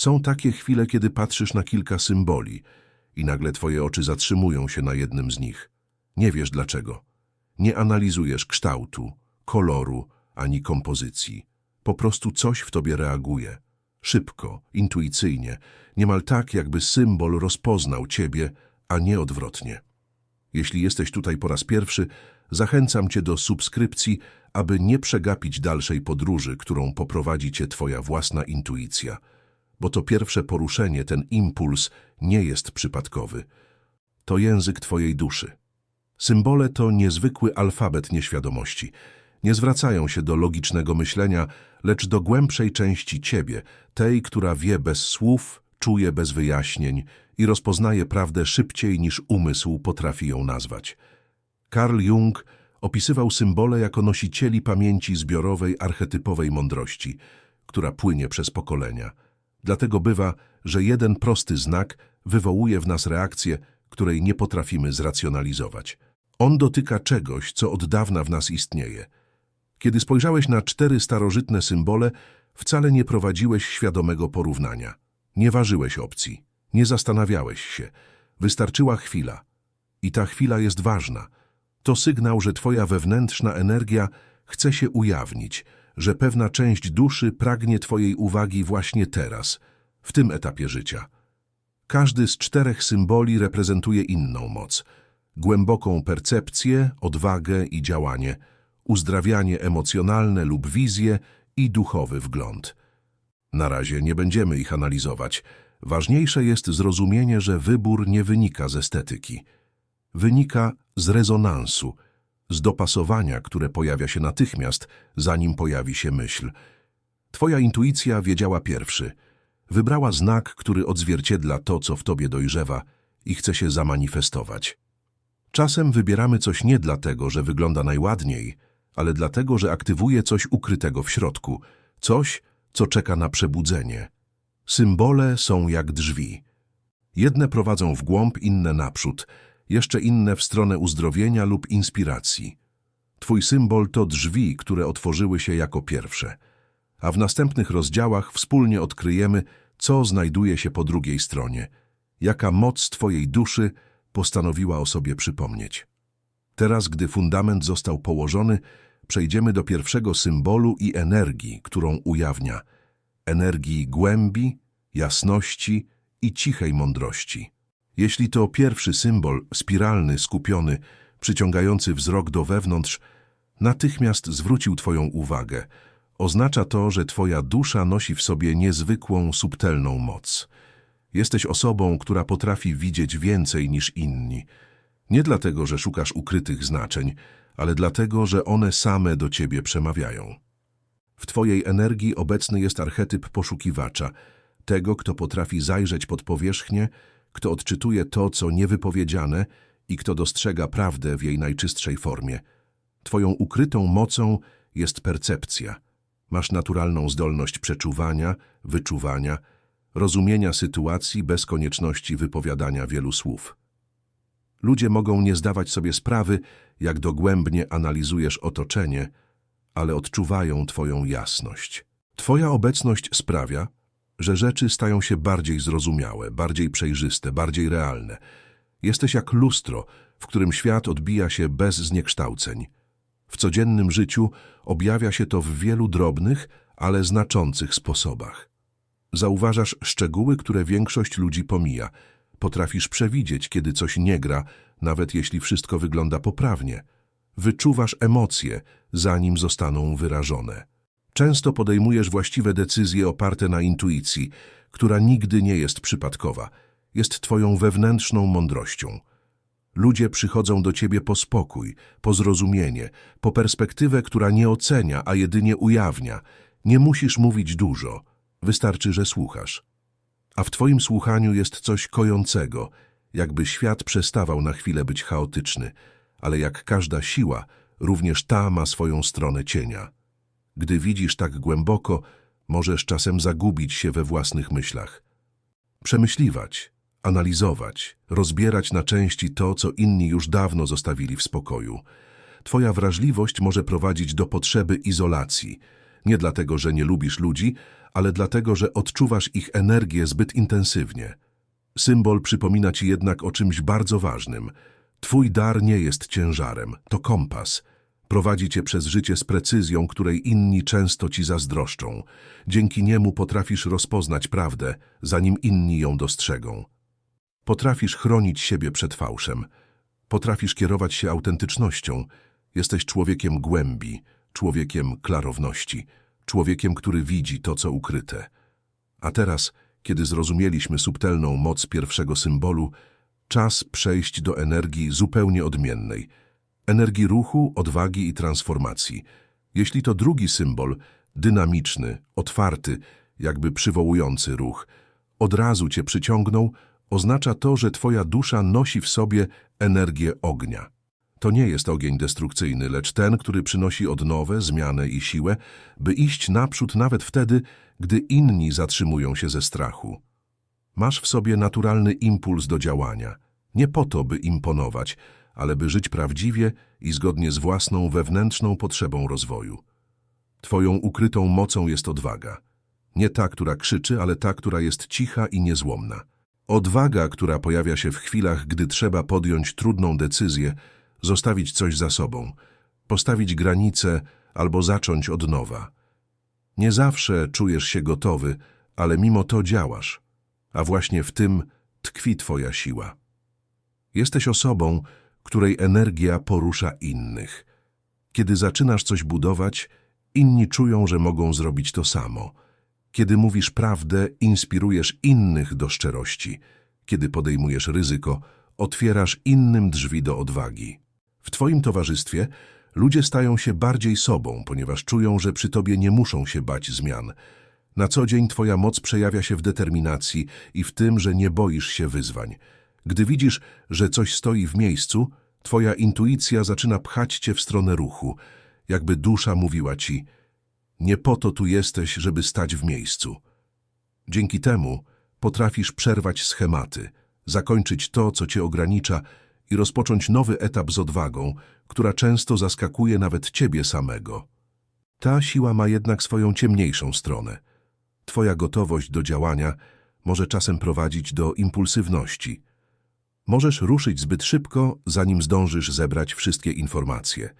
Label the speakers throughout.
Speaker 1: Są takie chwile, kiedy patrzysz na kilka symboli i nagle twoje oczy zatrzymują się na jednym z nich. Nie wiesz dlaczego. Nie analizujesz kształtu, koloru ani kompozycji. Po prostu coś w tobie reaguje. Szybko, intuicyjnie, niemal tak, jakby symbol rozpoznał ciebie, a nie odwrotnie. Jeśli jesteś tutaj po raz pierwszy, zachęcam cię do subskrypcji, aby nie przegapić dalszej podróży, którą poprowadzi cię twoja własna intuicja. Bo to pierwsze poruszenie, ten impuls nie jest przypadkowy. To język twojej duszy. Symbole to niezwykły alfabet nieświadomości. Nie zwracają się do logicznego myślenia, lecz do głębszej części ciebie, tej, która wie bez słów, czuje bez wyjaśnień i rozpoznaje prawdę szybciej niż umysł potrafi ją nazwać. Carl Jung opisywał symbole jako nosicieli pamięci zbiorowej archetypowej mądrości, która płynie przez pokolenia. Dlatego bywa, że jeden prosty znak wywołuje w nas reakcję, której nie potrafimy zracjonalizować. On dotyka czegoś, co od dawna w nas istnieje. Kiedy spojrzałeś na cztery starożytne symbole, wcale nie prowadziłeś świadomego porównania. Nie ważyłeś opcji, nie zastanawiałeś się. Wystarczyła chwila. I ta chwila jest ważna. To sygnał, że twoja wewnętrzna energia chce się ujawnić, że pewna część duszy pragnie twojej uwagi właśnie teraz, w tym etapie życia. Każdy z czterech symboli reprezentuje inną moc. Głęboką percepcję, odwagę i działanie, uzdrawianie emocjonalne lub wizję i duchowy wgląd. Na razie nie będziemy ich analizować. Ważniejsze jest zrozumienie, że wybór nie wynika z estetyki. Wynika z rezonansu, z dopasowania, które pojawia się natychmiast, zanim pojawi się myśl. Twoja intuicja wiedziała pierwszy. Wybrała znak, który odzwierciedla to, co w tobie dojrzewa i chce się zamanifestować. Czasem wybieramy coś nie dlatego, że wygląda najładniej, ale dlatego, że aktywuje coś ukrytego w środku, coś, co czeka na przebudzenie. Symbole są jak drzwi. Jedne prowadzą w głąb, inne naprzód, jeszcze inne w stronę uzdrowienia lub inspiracji. Twój symbol to drzwi, które otworzyły się jako pierwsze, a w następnych rozdziałach wspólnie odkryjemy, co znajduje się po drugiej stronie, jaka moc Twojej duszy postanowiła o sobie przypomnieć. Teraz, gdy fundament został położony, przejdziemy do pierwszego symbolu i energii, którą ujawnia. Energii głębi, jasności i cichej mądrości. Jeśli to pierwszy symbol, spiralny, skupiony, przyciągający wzrok do wewnątrz, natychmiast zwrócił Twoją uwagę. Oznacza to, że Twoja dusza nosi w sobie niezwykłą, subtelną moc. Jesteś osobą, która potrafi widzieć więcej niż inni. Nie dlatego, że szukasz ukrytych znaczeń, ale dlatego, że one same do Ciebie przemawiają. W Twojej energii obecny jest archetyp poszukiwacza, tego, kto potrafi zajrzeć pod powierzchnię, kto odczytuje to, co niewypowiedziane i kto dostrzega prawdę w jej najczystszej formie. Twoją ukrytą mocą jest percepcja. Masz naturalną zdolność przeczuwania, wyczuwania, rozumienia sytuacji bez konieczności wypowiadania wielu słów. Ludzie mogą nie zdawać sobie sprawy, jak dogłębnie analizujesz otoczenie, ale odczuwają Twoją jasność. Twoja obecność sprawia, że rzeczy stają się bardziej zrozumiałe, bardziej przejrzyste, bardziej realne. Jesteś jak lustro, w którym świat odbija się bez zniekształceń. W codziennym życiu objawia się to w wielu drobnych, ale znaczących sposobach. Zauważasz szczegóły, które większość ludzi pomija. Potrafisz przewidzieć, kiedy coś nie gra, nawet jeśli wszystko wygląda poprawnie. Wyczuwasz emocje, zanim zostaną wyrażone. Często podejmujesz właściwe decyzje oparte na intuicji, która nigdy nie jest przypadkowa. Jest twoją wewnętrzną mądrością. Ludzie przychodzą do ciebie po spokój, po zrozumienie, po perspektywę, która nie ocenia, a jedynie ujawnia. Nie musisz mówić dużo, wystarczy, że słuchasz. A w twoim słuchaniu jest coś kojącego, jakby świat przestawał na chwilę być chaotyczny, ale jak każda siła, również ta ma swoją stronę cienia. Gdy widzisz tak głęboko, możesz czasem zagubić się we własnych myślach. Przemyśliwać, analizować, rozbierać na części to, co inni już dawno zostawili w spokoju. Twoja wrażliwość może prowadzić do potrzeby izolacji. Nie dlatego, że nie lubisz ludzi, ale dlatego, że odczuwasz ich energię zbyt intensywnie. Symbol przypomina ci jednak o czymś bardzo ważnym. Twój dar nie jest ciężarem, to kompas. Prowadzi cię przez życie z precyzją, której inni często ci zazdroszczą. Dzięki niemu potrafisz rozpoznać prawdę, zanim inni ją dostrzegą. Potrafisz chronić siebie przed fałszem. Potrafisz kierować się autentycznością. Jesteś człowiekiem głębi, człowiekiem klarowności, człowiekiem, który widzi to, co ukryte. A teraz, kiedy zrozumieliśmy subtelną moc pierwszego symbolu, czas przejść do energii zupełnie odmiennej. Energii ruchu, odwagi i transformacji. Jeśli to drugi symbol, dynamiczny, otwarty, jakby przywołujący ruch, od razu cię przyciągnął, oznacza to, że twoja dusza nosi w sobie energię ognia. To nie jest ogień destrukcyjny, lecz ten, który przynosi odnowę, zmianę i siłę, by iść naprzód nawet wtedy, gdy inni zatrzymują się ze strachu. Masz w sobie naturalny impuls do działania, nie po to, by imponować, ale by żyć prawdziwie i zgodnie z własną wewnętrzną potrzebą rozwoju. Twoją ukrytą mocą jest odwaga. Nie ta, która krzyczy, ale ta, która jest cicha i niezłomna. Odwaga, która pojawia się w chwilach, gdy trzeba podjąć trudną decyzję, zostawić coś za sobą, postawić granice albo zacząć od nowa. Nie zawsze czujesz się gotowy, ale mimo to działasz, a właśnie w tym tkwi twoja siła. Jesteś osobą, której energia porusza innych. Kiedy zaczynasz coś budować, inni czują, że mogą zrobić to samo. Kiedy mówisz prawdę, inspirujesz innych do szczerości. Kiedy podejmujesz ryzyko, otwierasz innym drzwi do odwagi. W Twoim towarzystwie ludzie stają się bardziej sobą, ponieważ czują, że przy Tobie nie muszą się bać zmian. Na co dzień Twoja moc przejawia się w determinacji i w tym, że nie boisz się wyzwań. Gdy widzisz, że coś stoi w miejscu, Twoja intuicja zaczyna pchać Cię w stronę ruchu, jakby dusza mówiła Ci nie po to tu jesteś, żeby stać w miejscu. Dzięki temu potrafisz przerwać schematy, zakończyć to, co Cię ogranicza i rozpocząć nowy etap z odwagą, która często zaskakuje nawet Ciebie samego. Ta siła ma jednak swoją ciemniejszą stronę. Twoja gotowość do działania może czasem prowadzić do impulsywności. Możesz ruszyć zbyt szybko, zanim zdążysz zebrać wszystkie informacje.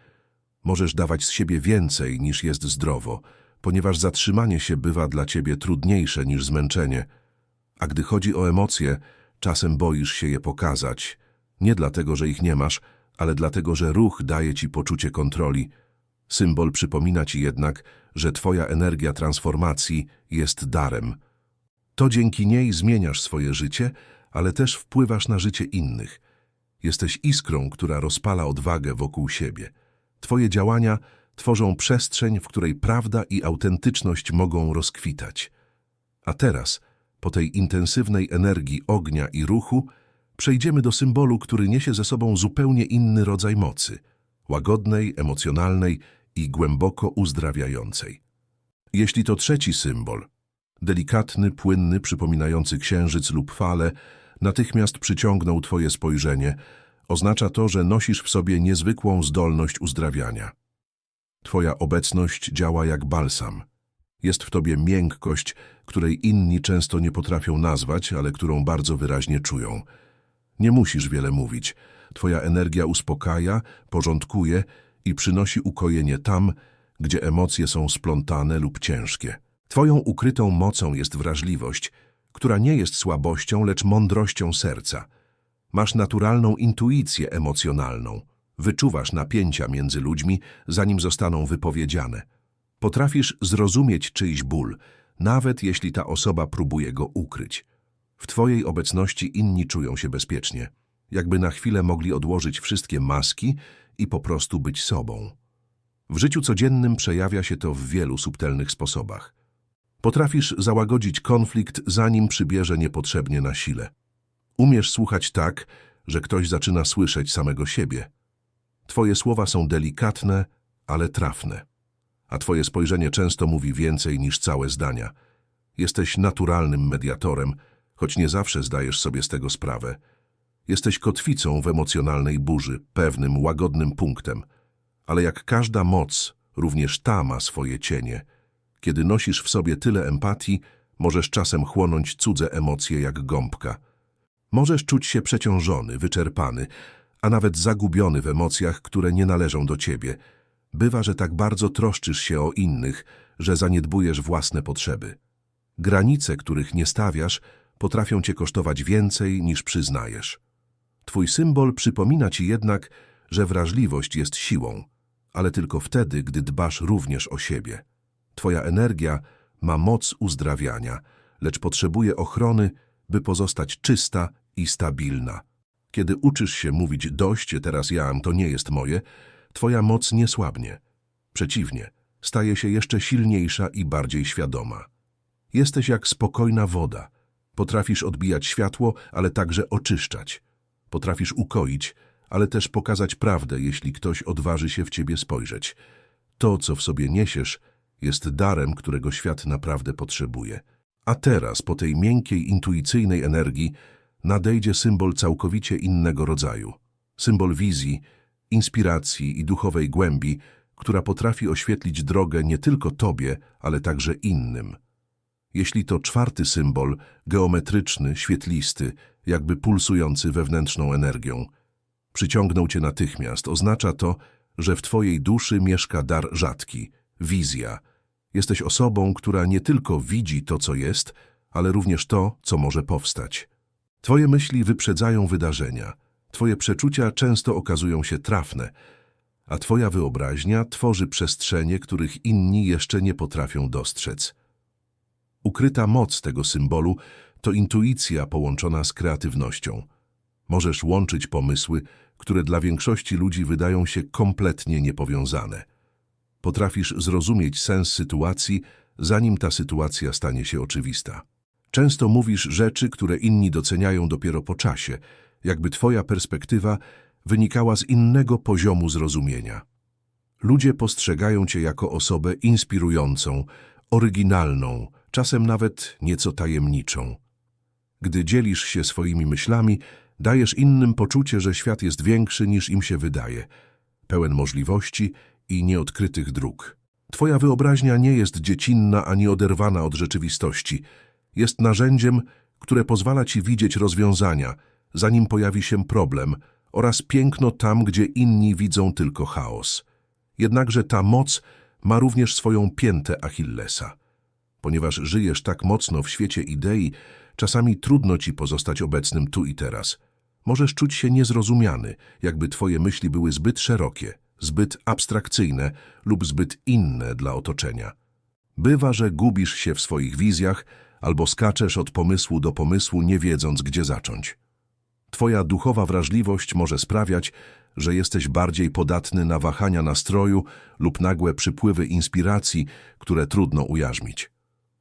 Speaker 1: Możesz dawać z siebie więcej niż jest zdrowo, ponieważ zatrzymanie się bywa dla ciebie trudniejsze niż zmęczenie. A gdy chodzi o emocje, czasem boisz się je pokazać, nie dlatego, że ich nie masz, ale dlatego, że ruch daje ci poczucie kontroli. Symbol przypomina ci jednak, że twoja energia transformacji jest darem. To dzięki niej zmieniasz swoje życie, ale też wpływasz na życie innych. Jesteś iskrą, która rozpala odwagę wokół siebie. Twoje działania tworzą przestrzeń, w której prawda i autentyczność mogą rozkwitać. A teraz, po tej intensywnej energii ognia i ruchu, przejdziemy do symbolu, który niesie ze sobą zupełnie inny rodzaj mocy, łagodnej, emocjonalnej i głęboko uzdrawiającej. Jeśli to trzeci symbol, delikatny, płynny, przypominający księżyc lub fale, natychmiast przyciągnął twoje spojrzenie, oznacza to, że nosisz w sobie niezwykłą zdolność uzdrawiania. Twoja obecność działa jak balsam. Jest w tobie miękkość, której inni często nie potrafią nazwać, ale którą bardzo wyraźnie czują. Nie musisz wiele mówić. Twoja energia uspokaja, porządkuje i przynosi ukojenie tam, gdzie emocje są splątane lub ciężkie. Twoją ukrytą mocą jest wrażliwość, która nie jest słabością, lecz mądrością serca. Masz naturalną intuicję emocjonalną. Wyczuwasz napięcia między ludźmi, zanim zostaną wypowiedziane. Potrafisz zrozumieć czyjś ból, nawet jeśli ta osoba próbuje go ukryć. W Twojej obecności inni czują się bezpiecznie, jakby na chwilę mogli odłożyć wszystkie maski i po prostu być sobą. W życiu codziennym przejawia się to w wielu subtelnych sposobach. Potrafisz załagodzić konflikt, zanim przybierze niepotrzebnie na sile. Umiesz słuchać tak, że ktoś zaczyna słyszeć samego siebie. Twoje słowa są delikatne, ale trafne. A twoje spojrzenie często mówi więcej niż całe zdania. Jesteś naturalnym mediatorem, choć nie zawsze zdajesz sobie z tego sprawę. Jesteś kotwicą w emocjonalnej burzy, pewnym, łagodnym punktem. Ale jak każda moc, również ta ma swoje cienie. Kiedy nosisz w sobie tyle empatii, możesz czasem chłonąć cudze emocje jak gąbka. Możesz czuć się przeciążony, wyczerpany, a nawet zagubiony w emocjach, które nie należą do ciebie. Bywa, że tak bardzo troszczysz się o innych, że zaniedbujesz własne potrzeby. Granice, których nie stawiasz, potrafią cię kosztować więcej niż przyznajesz. Twój symbol przypomina ci jednak, że wrażliwość jest siłą, ale tylko wtedy, gdy dbasz również o siebie. Twoja energia ma moc uzdrawiania, lecz potrzebuje ochrony, by pozostać czysta i stabilna. Kiedy uczysz się mówić dość, teraz ja, to nie jest moje, twoja moc nie słabnie. Przeciwnie, staje się jeszcze silniejsza i bardziej świadoma. Jesteś jak spokojna woda. Potrafisz odbijać światło, ale także oczyszczać. Potrafisz ukoić, ale też pokazać prawdę, jeśli ktoś odważy się w ciebie spojrzeć. To, co w sobie niesiesz, jest darem, którego świat naprawdę potrzebuje. A teraz, po tej miękkiej, intuicyjnej energii, nadejdzie symbol całkowicie innego rodzaju. Symbol wizji, inspiracji i duchowej głębi, która potrafi oświetlić drogę nie tylko tobie, ale także innym. Jeśli to czwarty symbol, geometryczny, świetlisty, jakby pulsujący wewnętrzną energią, przyciągnął cię natychmiast, oznacza to, że w twojej duszy mieszka dar rzadki, wizja. Jesteś osobą, która nie tylko widzi to, co jest, ale również to, co może powstać. Twoje myśli wyprzedzają wydarzenia, twoje przeczucia często okazują się trafne, a twoja wyobraźnia tworzy przestrzenie, których inni jeszcze nie potrafią dostrzec. Ukryta moc tego symbolu to intuicja połączona z kreatywnością. Możesz łączyć pomysły, które dla większości ludzi wydają się kompletnie niepowiązane. Potrafisz zrozumieć sens sytuacji, zanim ta sytuacja stanie się oczywista. Często mówisz rzeczy, które inni doceniają dopiero po czasie, jakby twoja perspektywa wynikała z innego poziomu zrozumienia. Ludzie postrzegają cię jako osobę inspirującą, oryginalną, czasem nawet nieco tajemniczą. Gdy dzielisz się swoimi myślami, dajesz innym poczucie, że świat jest większy niż im się wydaje, pełen możliwości i nieodkrytych dróg. Twoja wyobraźnia nie jest dziecinna ani oderwana od rzeczywistości. Jest narzędziem, które pozwala ci widzieć rozwiązania, zanim pojawi się problem, oraz piękno tam, gdzie inni widzą tylko chaos. Jednakże ta moc ma również swoją piętę Achillesa. Ponieważ żyjesz tak mocno w świecie idei, czasami trudno ci pozostać obecnym tu i teraz. Możesz czuć się niezrozumiany, jakby twoje myśli były zbyt szerokie, zbyt abstrakcyjne lub zbyt inne dla otoczenia. Bywa, że gubisz się w swoich wizjach albo skaczesz od pomysłu do pomysłu, nie wiedząc, gdzie zacząć. Twoja duchowa wrażliwość może sprawiać, że jesteś bardziej podatny na wahania nastroju lub nagłe przypływy inspiracji, które trudno ujarzmić.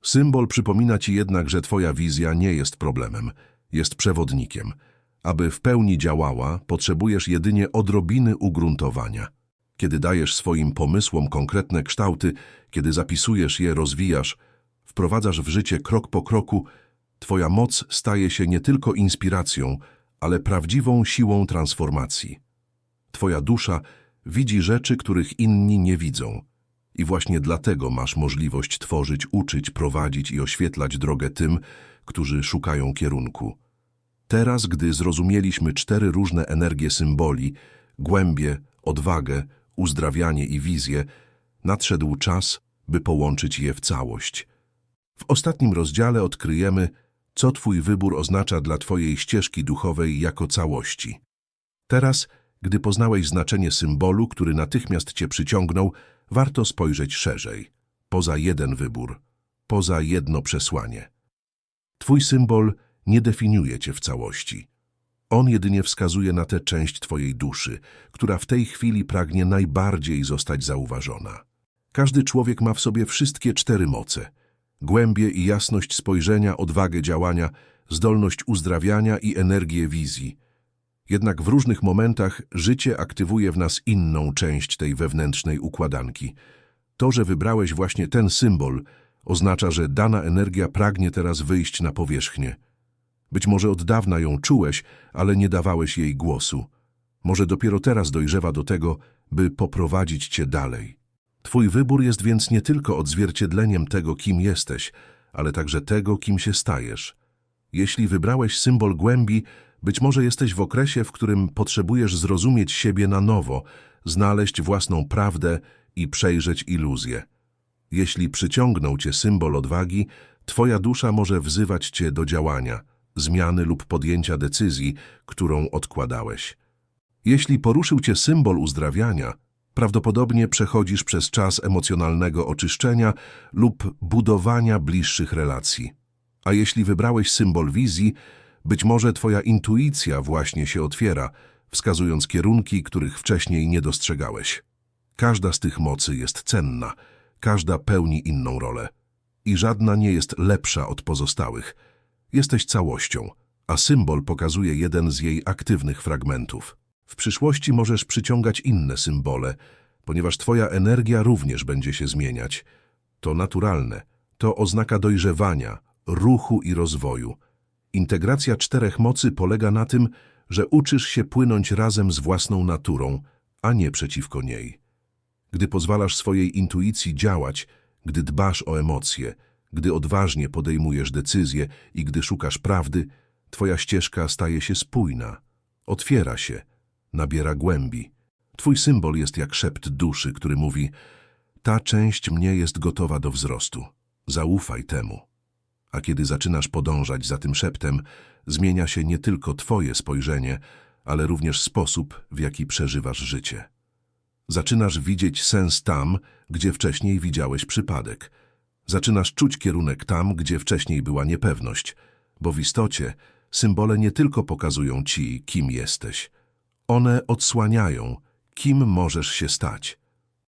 Speaker 1: Symbol przypomina ci jednak, że twoja wizja nie jest problemem, jest przewodnikiem. Aby w pełni działała, potrzebujesz jedynie odrobiny ugruntowania. Kiedy dajesz swoim pomysłom konkretne kształty, kiedy zapisujesz je, rozwijasz, wprowadzasz w życie krok po kroku, twoja moc staje się nie tylko inspiracją, ale prawdziwą siłą transformacji. Twoja dusza widzi rzeczy, których inni nie widzą. I właśnie dlatego masz możliwość tworzyć, uczyć, prowadzić i oświetlać drogę tym, którzy szukają kierunku. Teraz, gdy zrozumieliśmy cztery różne energie symboli, głębie, odwagę, uzdrawianie i wizję, nadszedł czas, by połączyć je w całość. W ostatnim rozdziale odkryjemy, co Twój wybór oznacza dla Twojej ścieżki duchowej jako całości. Teraz, gdy poznałeś znaczenie symbolu, który natychmiast Cię przyciągnął, warto spojrzeć szerzej, poza jeden wybór, poza jedno przesłanie. Twój symbol nie definiuje Cię w całości. On jedynie wskazuje na tę część Twojej duszy, która w tej chwili pragnie najbardziej zostać zauważona. Każdy człowiek ma w sobie wszystkie cztery moce – głębie i jasność spojrzenia, odwagę działania, zdolność uzdrawiania i energię wizji. Jednak w różnych momentach życie aktywuje w nas inną część tej wewnętrznej układanki. To, że wybrałeś właśnie ten symbol, oznacza, że dana energia pragnie teraz wyjść na powierzchnię. Być może od dawna ją czułeś, ale nie dawałeś jej głosu. Może dopiero teraz dojrzewa do tego, by poprowadzić cię dalej. Twój wybór jest więc nie tylko odzwierciedleniem tego, kim jesteś, ale także tego, kim się stajesz. Jeśli wybrałeś symbol głębi, być może jesteś w okresie, w którym potrzebujesz zrozumieć siebie na nowo, znaleźć własną prawdę i przejrzeć iluzje. Jeśli przyciągnął cię symbol odwagi, twoja dusza może wzywać cię do działania, zmiany lub podjęcia decyzji, którą odkładałeś. Jeśli poruszył cię symbol uzdrawiania, prawdopodobnie przechodzisz przez czas emocjonalnego oczyszczenia lub budowania bliższych relacji. A jeśli wybrałeś symbol wizji, być może twoja intuicja właśnie się otwiera, wskazując kierunki, których wcześniej nie dostrzegałeś. Każda z tych mocy jest cenna, każda pełni inną rolę. I żadna nie jest lepsza od pozostałych. Jesteś całością, a symbol pokazuje jeden z jej aktywnych fragmentów. W przyszłości możesz przyciągać inne symbole, ponieważ twoja energia również będzie się zmieniać. To naturalne, to oznaka dojrzewania, ruchu i rozwoju. Integracja czterech mocy polega na tym, że uczysz się płynąć razem z własną naturą, a nie przeciwko niej. Gdy pozwalasz swojej intuicji działać, gdy dbasz o emocje, gdy odważnie podejmujesz decyzje i gdy szukasz prawdy, twoja ścieżka staje się spójna, otwiera się, nabiera głębi. Twój symbol jest jak szept duszy, który mówi ta część mnie jest gotowa do wzrostu. Zaufaj temu. A kiedy zaczynasz podążać za tym szeptem, zmienia się nie tylko twoje spojrzenie, ale również sposób, w jaki przeżywasz życie. Zaczynasz widzieć sens tam, gdzie wcześniej widziałeś przypadek. Zaczynasz czuć kierunek tam, gdzie wcześniej była niepewność, bo w istocie symbole nie tylko pokazują ci, kim jesteś. One odsłaniają, kim możesz się stać.